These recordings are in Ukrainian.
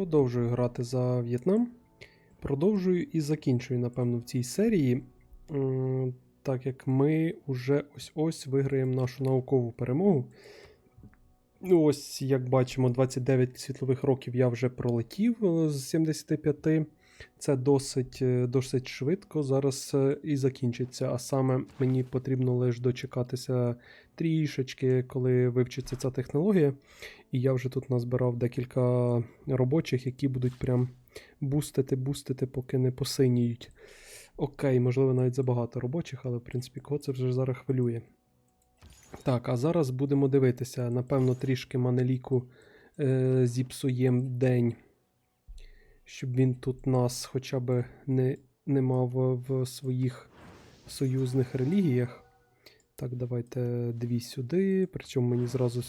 Продовжую грати за В'єтнам. Продовжую і закінчую, напевно, в цій серії. Так як ми вже ось-ось виграємо нашу наукову перемогу. Ну, ось, як бачимо, 29 світлових років я вже пролетів е, з 75. Це досить, е, досить швидко зараз е, і закінчиться. А саме мені потрібно лише дочекатися трішечки, коли вивчиться ця технологія. І я вже тут назбирав декілька робочих, які будуть прям бустити, бустити, поки не посиніють. Окей, можливо, навіть забагато робочих, але в принципі, кого це вже зараз хвилює. Так, а зараз будемо дивитися. Напевно, трішки манеліку е, зіпсуєм день, щоб він тут нас хоча б не, не мав в своїх союзних релігіях. Так, давайте дві сюди. Причому мені зразу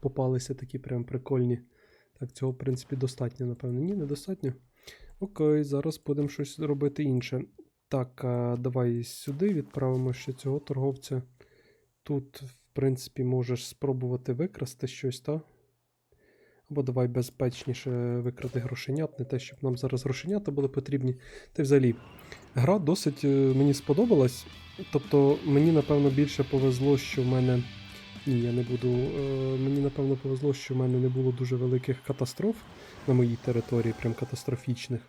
попалися такі прям прикольні. Так, цього, в принципі, достатньо, напевно. Ні, недостатньо. Окей, зараз будемо щось робити інше. Так, давай сюди відправимо ще цього торговця. Тут, в принципі, можеш спробувати викрасти щось, так? Або давай безпечніше викрати грошенят, не те, щоб нам зараз грошенята були потрібні. Та взагалі, гра досить е, мені сподобалась. Тобто, мені, напевно, більше повезло, що в мене. Ні, я не буду. Е, мені, напевно, повезло, що в мене не було дуже великих катастроф на моїй території, прям катастрофічних.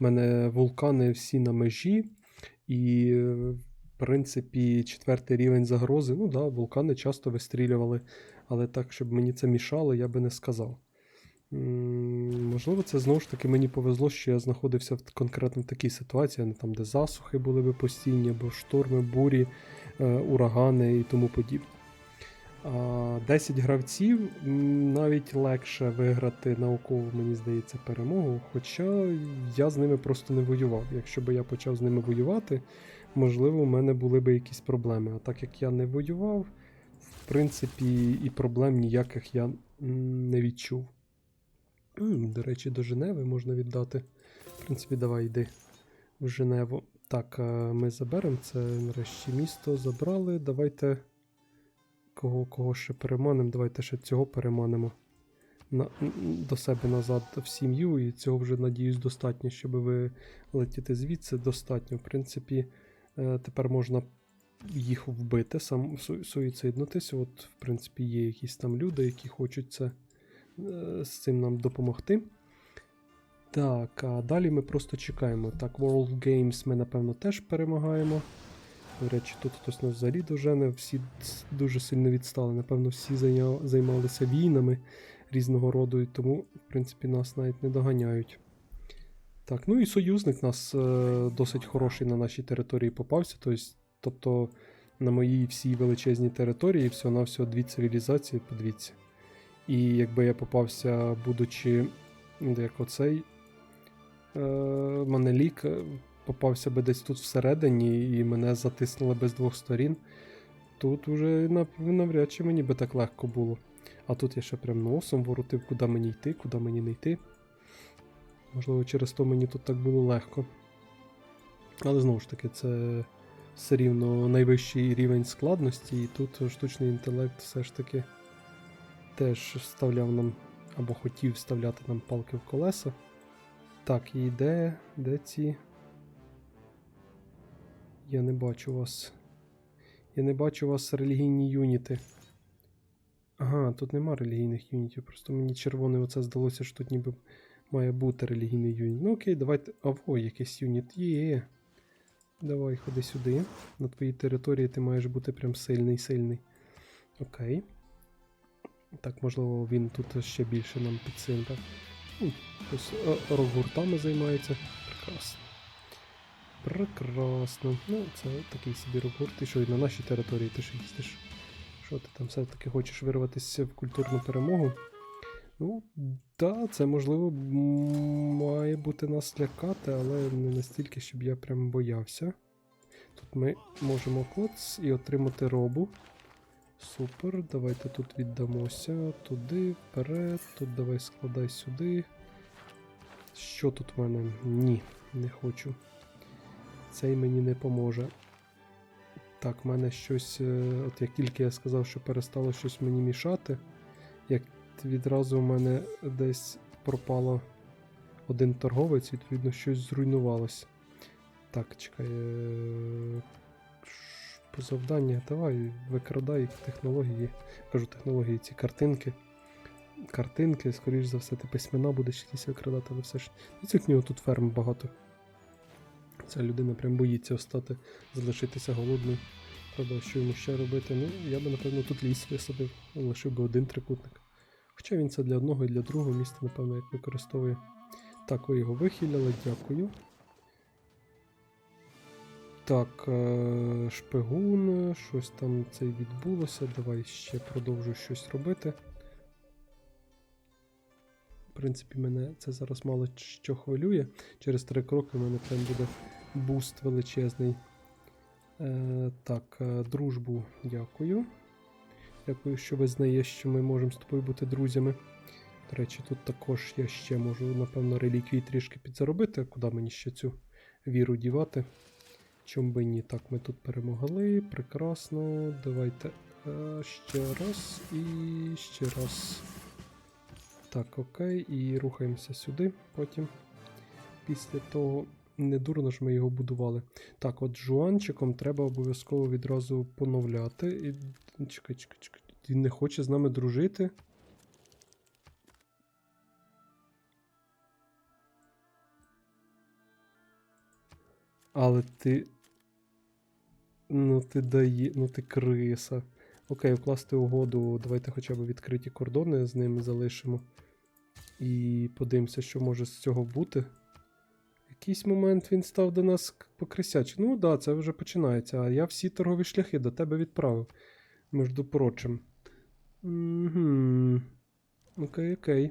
У мене вулкани всі на межі, і, е, в принципі, четвертий рівень загрози. Ну да, вулкани часто вистрілювали, але так, щоб мені це мішало, я би не сказав. Можливо, це знову ж таки мені повезло, що я знаходився в конкретно в такій ситуації, а не там, де засухи були би постійні, або шторми, бурі, е, урагани і тому подібне. А 10 гравців навіть легше виграти наукову, мені здається, перемогу. Хоча я з ними просто не воював. Якщо б я почав з ними воювати, можливо, у мене були б якісь проблеми. А так як я не воював, в принципі, і проблем ніяких я не відчув. До речі, до Женеви можна віддати. В принципі, давай йди в Женеву. Так, ми заберемо це нарешті місто. Забрали. Давайте. Кого, кого ще переманимо? Давайте ще цього переманимо на, до себе назад в сім'ю, і цього вже, надіюсь, достатньо, щоб вилетіти звідси. Достатньо. В принципі, е, тепер можна їх вбити, сам су- суїциднутися. От, в принципі, є якісь там люди, які хочуть це, е, з цим нам допомогти. Так, а далі ми просто чекаємо. Так, World Games ми, напевно, теж перемагаємо. До речі, тут хтось нас взагалі дожене, всі дуже сильно відстали. Напевно, всі займалися війнами різного роду, і тому, в принципі, нас навіть не доганяють. Так, ну і союзник нас е, досить хороший на нашій території попався. Тобто, на моїй всій величезній території всього-навсього дві цивілізації, подивіться. І якби я попався, будучи ну, як оцей е, Манелік, е, попався би десь тут всередині, і мене затиснули би з двох сторін. Тут уже навряд чи мені би так легко було. А тут я ще прям носом воротив, куди мені йти, куди мені не йти. Можливо, через то мені тут так було легко. Але знову ж таки, це все рівно найвищий рівень складності, і тут штучний інтелект все ж таки теж вставляв нам або хотів вставляти нам палки в колеса. Так, і де, де ці. Я не бачу вас. Я не бачу вас релігійні юніти. Ага, тут нема релігійних юнітів. Просто мені червоне оце здалося, що тут ніби має бути релігійний юніт. Ну окей, давайте. А во, якийсь юніт є. Давай, ходи сюди. На твоїй території ти маєш бути прям сильний, сильний. Окей. Так, можливо, він тут ще більше нам підсилив. Ну, е, рок-гуртами займається. Прекрасно. Прекрасно. Ну, це такий собі рок-гурт. Ти що, і на нашій території ти ж їздиш? Що ти там все-таки хочеш вирватися в культурну перемогу? Ну, так, це можливо має бути нас лякати, але не настільки, щоб я прям боявся. Тут ми можемо клац і отримати робу. Супер, давайте тут віддамося. Туди, вперед, тут давай складай сюди. Що тут в мене? Ні, не хочу. Цей мені не поможе. Так, в мене щось. е, От як тільки я сказав, що перестало щось мені мішати, як відразу в мене десь пропало один торговець, відповідно, щось зруйнувалося. Так, чекай. Завдання, давай, викрадай технології. Кажу технології, ці картинки. Картинки, скоріш за все, ти письмена будеш якісь викрадати, але все ж. І цих нього тут ферм багато. Ця людина прям боїться остати, залишитися голодною. Правда, що йому ще робити? Ну, я би, напевно, тут ліс висадив, лишив би один трикутник. Хоча він це для одного і для другого міста, напевно, як використовує. Так, ви його вихиляли, дякую. Так, е, шпигун, щось там це відбулося. Давай ще продовжу щось робити. В принципі, мене це зараз мало що хвилює. Через три кроки в мене прям буде буст величезний. Е, так, е, дружбу дякую. Дякую, що визнаєш, що ми можемо з тобою бути друзями. До речі, тут також я ще можу, напевно, реліквії трішки підзаробити. Куди мені ще цю віру дівати? Чом би ні? Так, ми тут перемогли. Прекрасно. Давайте е, ще раз і ще раз. Так, окей, і рухаємося сюди потім. Після того. Не дурно ж ми його будували. Так, от жуанчиком треба обов'язково відразу поновляти. І... Чекай, чекай, чекай. Він не хоче з нами дружити. Але ти. Ну ти дає. Ну ти криса. Окей, укласти угоду. Давайте хоча б відкриті кордони з ними залишимо. І подивимося, що може з цього бути. Якийсь момент він став до нас покрисячий. Ну, да, це вже починається. А я всі торгові шляхи до тебе відправив. Між прочим. Угу. Окей, окей.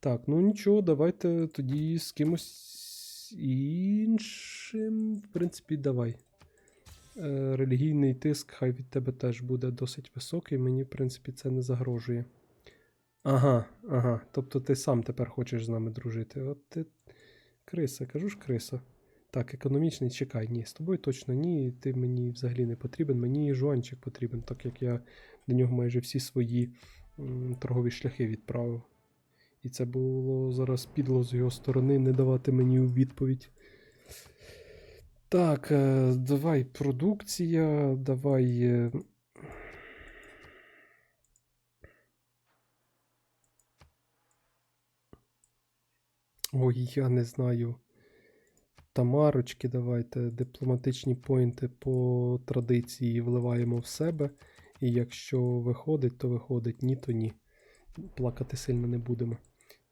Так, ну нічого, давайте тоді з кимось іншим. В принципі, давай. Е, релігійний тиск, хай від тебе теж буде досить високий. Мені, в принципі, це не загрожує. Ага, ага. Тобто ти сам тепер хочеш з нами дружити. От ти. Криса, кажу ж криса. Так, економічний, чекай, ні, з тобою точно ні, ти мені взагалі не потрібен, мені жуанчик потрібен, так як я до нього майже всі свої м, торгові шляхи відправив. І це було зараз підло з його сторони не давати мені у відповідь. Так, е, давай продукція, давай. е, Ой, я не знаю. Тамарочки, давайте, дипломатичні поінти по традиції вливаємо в себе. І якщо виходить, то виходить, ні, то ні. Плакати сильно не будемо.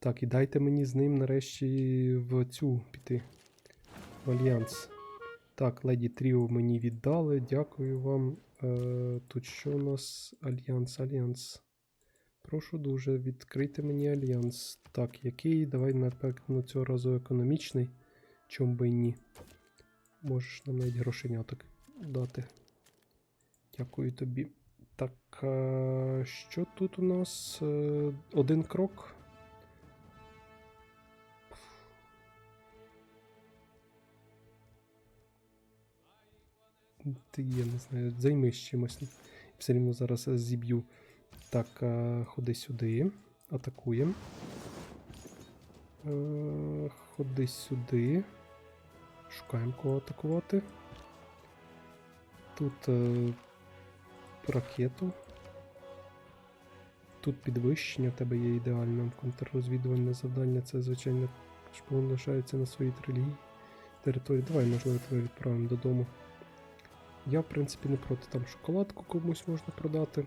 Так, і дайте мені з ним нарешті в цю піти. В альянс. Так, леді Тріо мені віддали. Дякую вам. Е, тут що у нас? Альянс, альянс. Прошу дуже, відкрийте мені альянс. Так, який? Давай, напевно, цього разу економічний. Чом би ні. Можеш нам навіть грошеняток дати. Дякую тобі. Так, що тут у нас? Е, Один крок. Ти я не знаю, займись чимось. Все рівно зараз е, зіб'ю. Так, ходи сюди. Атакуємо. Е, Ходи сюди. Шукаємо кого атакувати. Тут е, ракету. Тут підвищення, в тебе є ідеальне контррозвідувальне завдання. Це, звичайно, шпигун лишається на своїй релігії території. Давай, можливо, тебе відправимо додому. Я, в принципі, не проти там шоколадку комусь можна продати.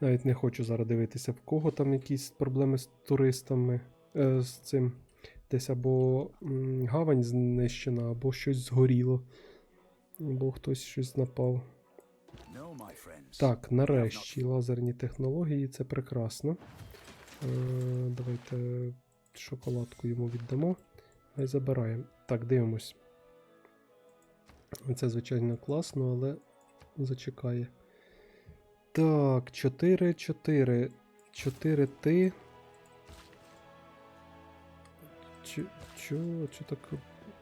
Навіть не хочу зараз дивитися, в кого там якісь проблеми з туристами, е, з цим. Десь або м, гавань знищена, або щось згоріло, або хтось щось напав. No. Так, нарешті лазерні технології, це прекрасно. Е, давайте шоколадку йому віддамо. Хай забираємо. Так, дивимось. Це, звичайно, класно, але зачекає. Так, 4, 4. 4 ти. Чо, чо, так.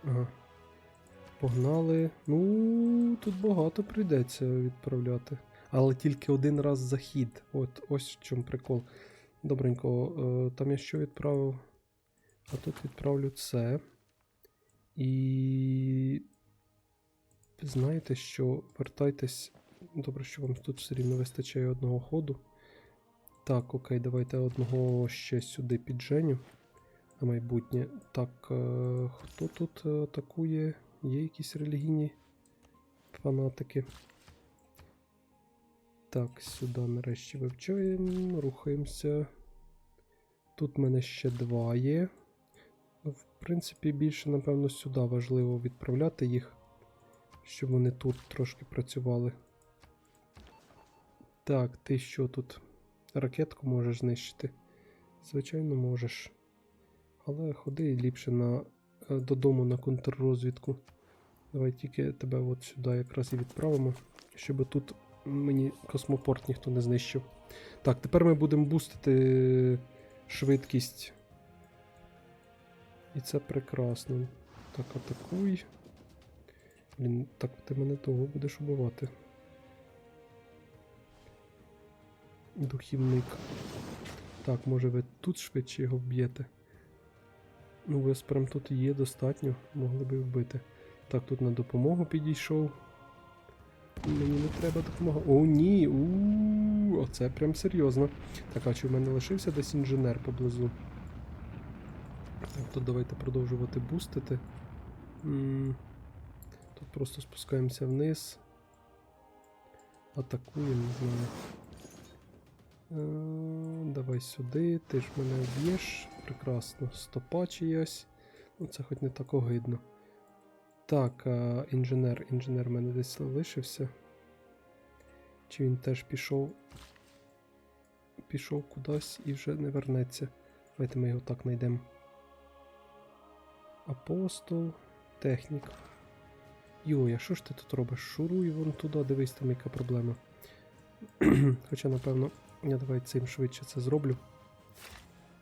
Ага. Погнали. Ну, тут багато прийдеться відправляти. Але тільки один раз захід. От ось в чому прикол. Добренько, е, там я що відправив? А тут відправлю це. І. Знаєте, що вертайтесь. Добре, що вам тут все рівно вистачає одного ходу. Так, окей, давайте одного ще сюди підженю. На майбутнє. Так, е, хто тут атакує? Є якісь релігійні фанатики? Так, сюди нарешті вивчаємо, рухаємося. Тут в мене ще два є. В принципі, більше, напевно, сюди важливо відправляти їх, щоб вони тут трошки працювали. Так, ти що тут? Ракетку можеш знищити? Звичайно, можеш. Але ходи ліпше на, е, додому на контррозвідку. Давай тільки тебе от сюди якраз і відправимо, щоб тут мені космопорт ніхто не знищив. Так, тепер ми будемо бустити швидкість. І це прекрасно. Так, атакуй. Блін, так ти мене того будеш убивати. Духівник. Так, може ви тут швидше його вб'єте. Ну, ви прям тут є достатньо, могли би вбити. Так, тут на допомогу підійшов. Мені не треба допомога. О, ні! у Оце прям серйозно. Так, а чи в мене лишився десь інженер поблизу? Так, то давайте продовжувати бустити. М, Тут просто спускаємося вниз. Атакуємо, не знаю. Е, Давай сюди, ти ж мене вб'єш. Прекрасно. Стопа чиясь. Ну, це хоч не так огидно. Так, а, інженер. Інженер в мене десь лишився. Чи він теж пішов? Пішов кудись і вже не вернеться. Давайте ми його так знайдемо. Апостол, технік. Йой, а що ж ти тут робиш? Шуруй вон туди, дивись, там яка проблема. Хоча, напевно, я давай цим швидше це зроблю.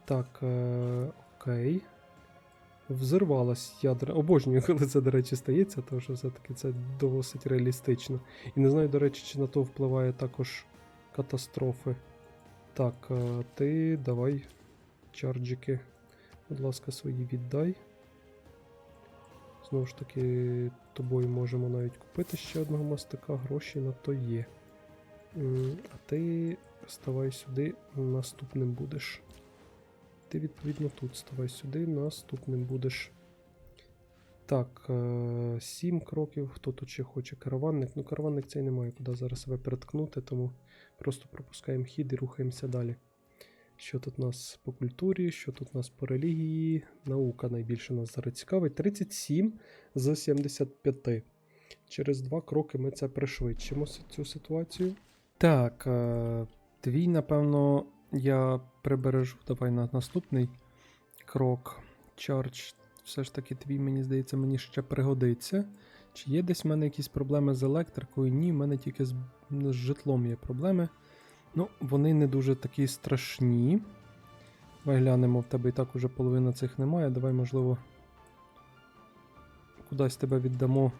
Так, е, окей. Взорвалась ядра. Обожнюю, коли це, до речі, стається, тому що все-таки це досить реалістично. І не знаю, до речі, чи на то впливає також катастрофи. Так, е, ти давай чарджики, будь ласка, свої віддай. Знову ж таки, тобою можемо навіть купити ще одного мастика, гроші на то є. А ти ставай сюди, наступним будеш. Ти, відповідно, тут ставай сюди, наступним будеш. Так, е, сім кроків. Хто тут ще хоче? Караванник. Ну, караванник цей не має куди зараз себе переткнути, тому просто пропускаємо хід і рухаємося далі. Що тут у нас по культурі, що тут у нас по релігії? Наука найбільше нас зараз цікавить. 37 з 75. Через два кроки ми це пришвидшимо цю ситуацію. Так, е, твій, напевно, я прибережу. Давай на наступний крок. Чардж. Все ж таки, твій, мені здається, мені ще пригодиться. Чи є десь в мене якісь проблеми з електрикою? Ні, в мене тільки з, з житлом є проблеми. Ну, вони не дуже такі страшні. Давай глянемо, в тебе і так уже половина цих немає. Давай, можливо, кудись тебе віддамо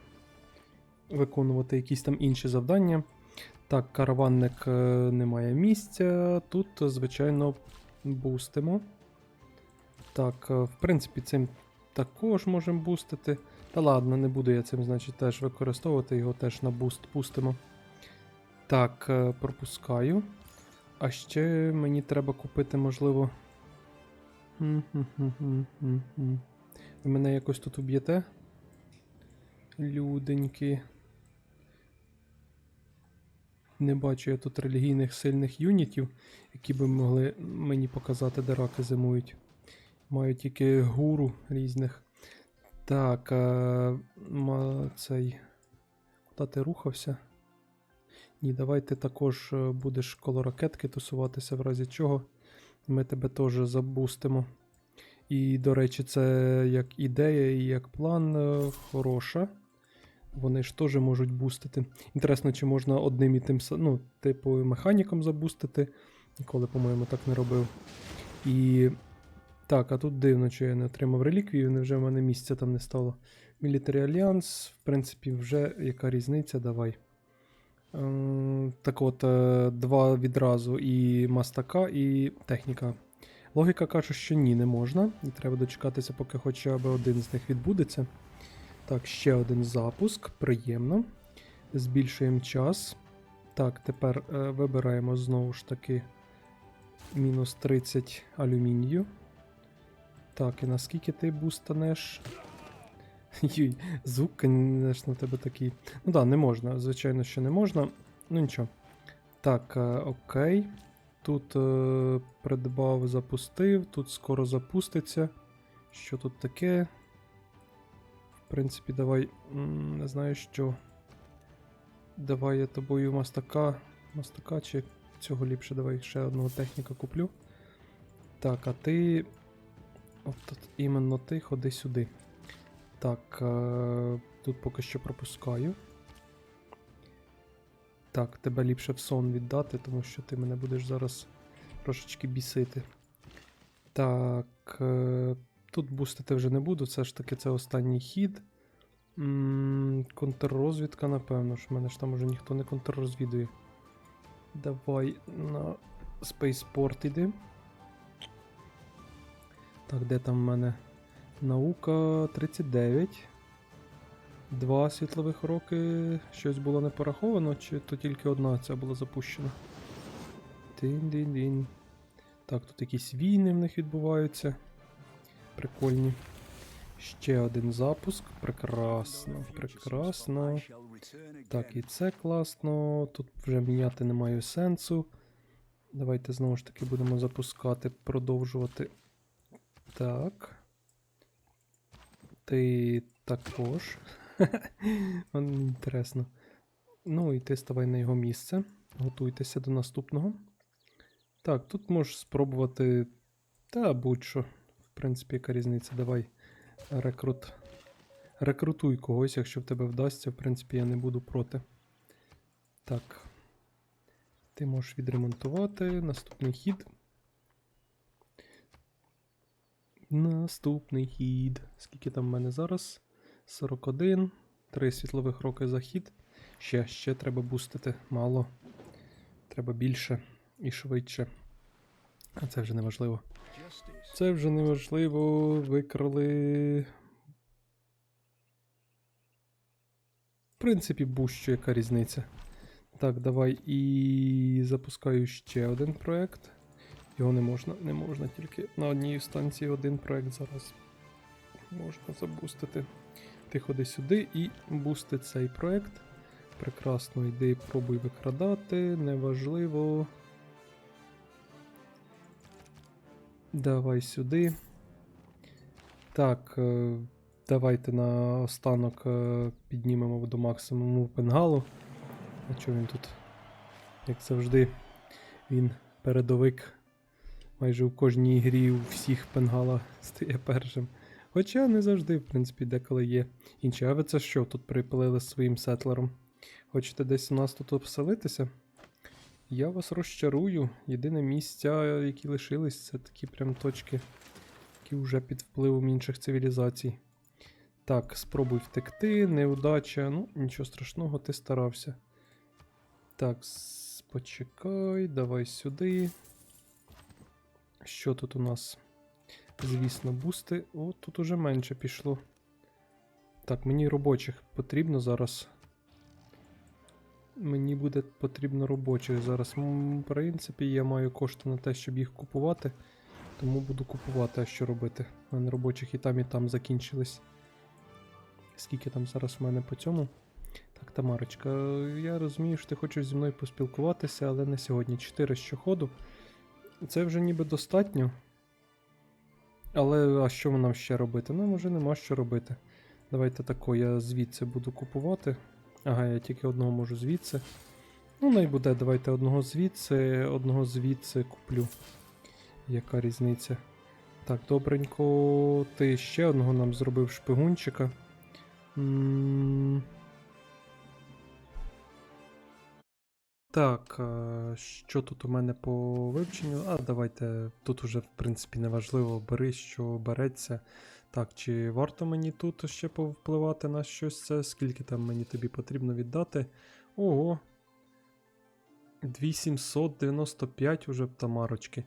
виконувати якісь там інші завдання. Так, караванник е, не має місця. Тут, звичайно, бустимо. Так, е, в принципі, цим також можемо бустити. Та ладно, не буду я цим, значить, теж використовувати, його теж на буст пустимо. Так, е, пропускаю. А ще мені треба купити, можливо. Ви мене якось тут уб'єте? Люденьки. Не бачу я тут релігійних сильних юнітів, які би могли мені показати, де раки зимують. Маю тільки гуру різних. Так, а, цей. Куди ти рухався? Ні, давай ти також е, будеш коло ракетки тусуватися, в разі чого. Ми тебе теж забустимо. І, до речі, це як ідея і як план е, хороша. Вони ж теж можуть бустити. Інтересно, чи можна одним і тим ну, типу, механіком забустити. Ніколи, по-моєму, так не робив. І. Так, а тут дивно, що я не отримав реліквію, невже в мене місця там не стало. Military Alliance, в принципі, вже яка різниця, давай. Е, так от, е, два відразу і мастака, і техніка. Логіка каже, що ні, не можна. І треба дочекатися, поки хоча б один з них відбудеться. Так, ще один запуск. Приємно. Збільшуємо час. Так, тепер е, вибираємо знову ж таки мінус 30 алюмінію. Так, і наскільки ти бустанеш? Юй, звук, звісно, тебе такий. Ну да, не можна. Звичайно, що не можна. Ну нічого. Так, е, окей. Тут е, придбав, запустив, тут скоро запуститься. Що тут таке? В принципі, давай. Не знаю що. Давай я тобою мастака. Мастака чи цього ліпше, давай ще одного техніка куплю. Так, а ти. От, от іменно ти ходи сюди. Так, е, тут поки що пропускаю. Так, тебе ліпше в сон віддати, тому що ти мене будеш зараз трошечки бісити. Так, е, тут бустити вже не буду, все ж таки це останній хід. Контррозвідка, напевно ж, мене ж там уже ніхто не контррозвідує. Давай на Spaceport іди. Так, де там в мене? Наука 39. Два світлових роки. Щось було не пораховано, чи то тільки одна ця була запущена. Тин-дин-дин. Так, тут якісь війни в них відбуваються. Прикольні. Ще один запуск. Прекрасно, прекрасно. Так, і це класно. Тут вже міняти немає сенсу. Давайте знову ж таки будемо запускати, продовжувати. Так. Ти також. Інтересно. Ну і ти ставай на його місце. Готуйтеся до наступного. Так, тут можеш спробувати. Та будь-що. В принципі, яка різниця. Давай. Рекрут. Рекрутуй когось, якщо в тебе вдасться, в принципі, я не буду проти. Так. Ти можеш відремонтувати. Наступний хід. Наступний хід. Скільки там в мене зараз? 41. 3 світлових роки за хід. Ще, ще треба бустити. Мало. Треба більше і швидше. А це вже не важливо. Це вже не важливо. Викрали. В принципі, бущу, яка різниця. Так, давай і запускаю ще один проект. Його не можна, не можна, тільки на одній станції один проект зараз можна забустити. Ти ходи сюди і бусти цей проект. Прекрасно, йди, пробуй викрадати, неважливо. Давай сюди. Так, е, давайте на останок е, піднімемо до максимуму пенгалу. А чого він тут? Як завжди, він передовик. Майже у кожній грі у всіх пенгала стає першим. Хоча не завжди, в принципі, деколи є інші. А ви це що тут припилили з своїм сетлером? Хочете десь у нас тут обселитися? Я вас розчарую. Єдине місця, які лишились, це такі прям точки, які вже під впливом інших цивілізацій. Так, спробуй втекти, неудача. Ну, нічого страшного, ти старався. Так, почекай, давай сюди. Що тут у нас? Звісно, бусти. О, тут уже менше пішло. Так, мені робочих потрібно зараз. Мені буде потрібно робочих зараз. В принципі, я маю кошти на те, щоб їх купувати. Тому буду купувати, а що робити. У мене робочих і там, і там закінчились. Скільки там зараз у мене по цьому? Так, Тамарочка, я розумію, що ти хочеш зі мною поспілкуватися, але не сьогодні. 4 щоходу. Це вже ніби достатньо. Але а що нам ще робити? Нам вже нема що робити. Давайте тако, я звідси буду купувати. Ага, я тільки одного можу звідси. Ну, най буде, давайте одного звідси, одного звідси куплю. Яка різниця? Так, добренько. Ти ще одного нам зробив шпигунчика. М. Так, що тут у мене по вивченню? А, давайте. Тут уже, в принципі, неважливо, бери, що береться. Так, чи варто мені тут ще повпливати на щось це? Скільки там мені тобі потрібно віддати? Ого, 2795 уже тамарочки.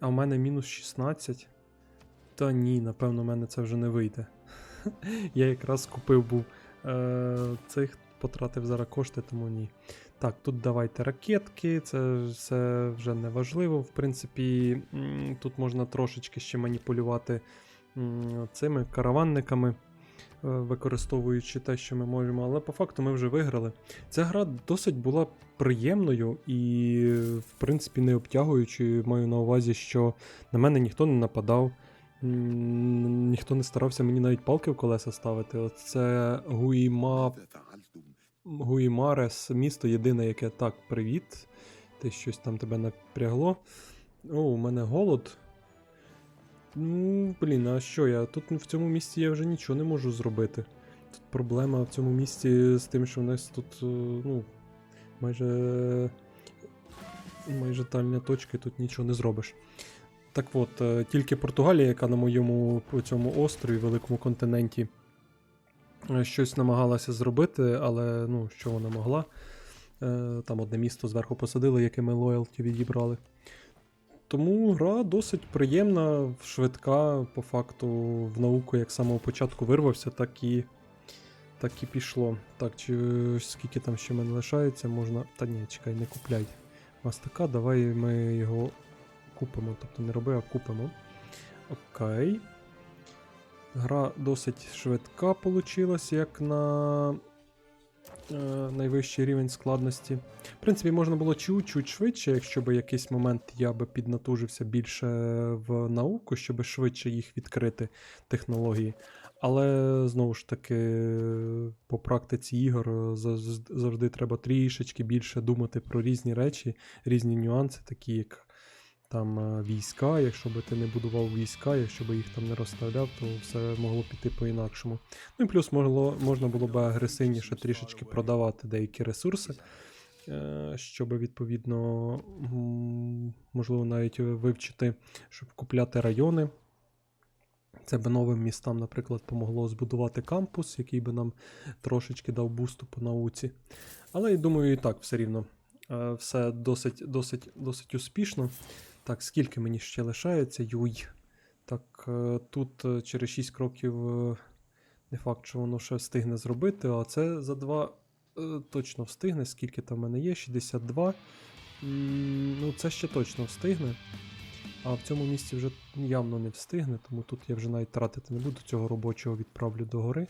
А в мене мінус 16. Та ні, напевно, в мене це вже не вийде. Я якраз купив був е, цих, потратив зараз кошти, тому ні. Так, тут давайте ракетки, це все вже не важливо. В принципі, тут можна трошечки ще маніпулювати цими караванниками, е, використовуючи те, що ми можемо. Але по факту ми вже виграли. Ця гра досить була приємною і, в принципі, не обтягуючою. Маю на увазі, що на мене ніхто не нападав. Ніхто не старався мені навіть палки в колеса ставити. Оце Гуїма Гуїмарес, місто єдине, яке так, привіт. Ти щось там тебе напрягло. О, у мене голод. Ну, блін, а що я? Тут в цьому місті я вже нічого не можу зробити. Тут проблема в цьому місті з тим, що у нас тут, е, ну, майже. Майже тальня точка, і тут нічого не зробиш. Так от, е, тільки Португалія, яка на моєму цьому острові, великому континенті, щось намагалася зробити, але ну, що вона могла. Е, Там одне місто зверху посадили, яке ми лоялті відібрали. Тому гра досить приємна, швидка, по факту, в науку як з самого початку вирвався, так і, так і пішло. Так, чи скільки там ще мене лишається, можна. Та ні, чекай, не купляй. У нас така, давай ми його купимо. Тобто не роби, а купимо. Окей. Гра досить швидка получилась, як на е, найвищий рівень складності. В принципі, можна було чуть-чуть швидше, якщо б якийсь момент я би піднатужився більше в науку, щоб швидше їх відкрити технології. Але знову ж таки, по практиці ігор завжди треба трішечки більше думати про різні речі, різні нюанси, такі як там е, війська. Якщо би ти не будував війська, якщо би їх там не розставляв, то все могло піти по-інакшому. Ну і плюс могло, можна було б агресивніше трішечки продавати деякі ресурси, е, щоб відповідно, можливо, навіть вивчити, щоб купляти райони. Це би новим містам, наприклад, помогло збудувати кампус, який би нам трошечки дав бусту по науці. Але я думаю, і так все рівно. е, Все досить, досить, досить успішно. Так, скільки мені ще лишається? Юй. Так, е, тут е, через 6 кроків е, не факт, що воно ще встигне зробити, а це за 2 точно встигне. Скільки там в мене є? 62. Ну, це ще точно встигне. А в цьому місці вже явно не встигне, тому тут я вже навіть тратити не буду. Цього робочого відправлю до гори.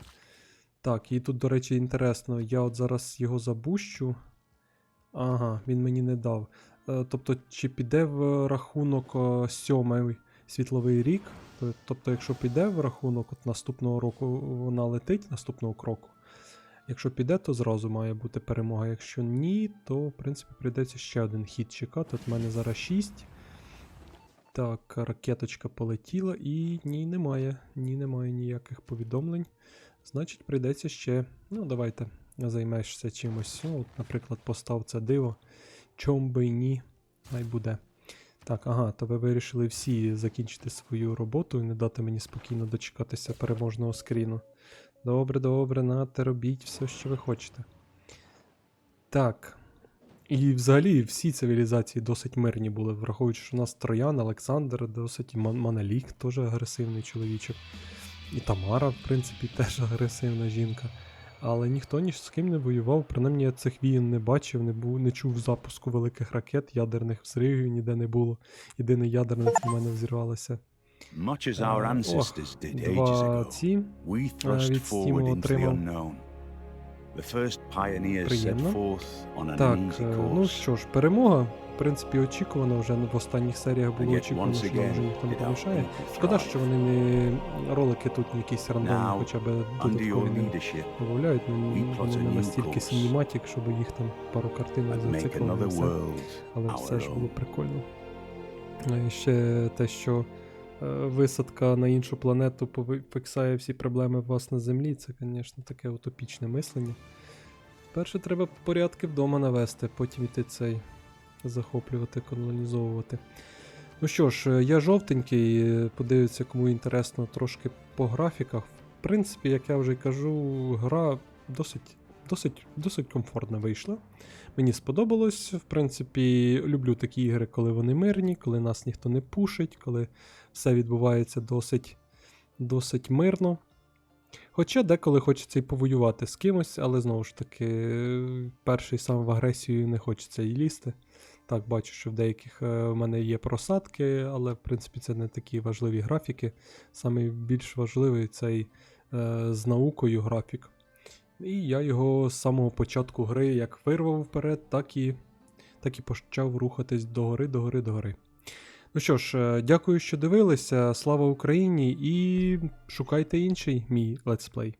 Так, і тут, до речі, інтересно, я от зараз його забущу. Ага, він мені не дав. Е, Тобто, чи піде в рахунок е, сьомий світловий рік? Тобто, якщо піде в рахунок от наступного року вона летить наступного кроку. Якщо піде, то зразу має бути перемога. Якщо ні, то в принципі прийдеться ще один хід чекати. От в мене зараз 6. Так, ракеточка полетіла і ні, немає. Ні, немає ніяких повідомлень. Значить, прийдеться ще. Ну, давайте займешся чимось. Ну, от, наприклад, постав це диво. Чом би ні, най буде. Так, ага, то ви вирішили всі закінчити свою роботу і не дати мені спокійно дочекатися переможного скріну. Добре, добре, нате, робіть все, що ви хочете. Так. І взагалі всі цивілізації досить мирні були, враховуючи, що у нас Троян, Олександр, досить і Ман- Манелік теж агресивний чоловічок. І Тамара, в принципі, теж агресивна жінка. Але ніхто ні з ким не воював, принаймні я цих війн не бачив, не, був, не чув запуску великих ракет, ядерних взривів ніде не було. Єдине ядерниця в мене взірвалася. Much as our Е, ancestors did ages ago, we thrust forward into the unknown. The first pioneers set forth on an Так, uneasy е, ну що ж, перемога. В принципі, очікувано вже в останніх серіях було очікувано, що нам вже ніхто не it помішає. Шкода, що вони не ролики тут якісь рандомні, хоча б додаткові не додають. Ну, вони не настільки course. синематік, щоб їх там пару картинок and зациклили. Але все ж було прикольно. А і ще те, що е, висадка на іншу планету пови- фіксає всі проблеми вас на землі, це, звісно, таке утопічне мислення. Перше треба порядки вдома навести, потім іти цей захоплювати, колонізовувати. Ну що ж, е, я жовтенький, е, подивиться, кому інтересно трошки по графіках. В принципі, як я вже кажу, гра досить, досить, досить комфортно вийшла. Мені сподобалось. В принципі, люблю такі ігри, коли вони мирні, коли нас ніхто не пушить, коли все відбувається досить, досить мирно. Хоча деколи хочеться і повоювати з кимось, але знову ж таки, перший сам в агресію не хочеться і лізти. Так, бачу, що в деяких е, в мене є просадки, але в принципі це не такі важливі графіки. Саме більш важливий цей е, з наукою графік. І я його з самого початку гри як вирвав вперед, так і, так і почав рухатись догори, догори, догори. Ну що ж, е, дякую, що дивилися. Слава Україні і шукайте інший мій летсплей.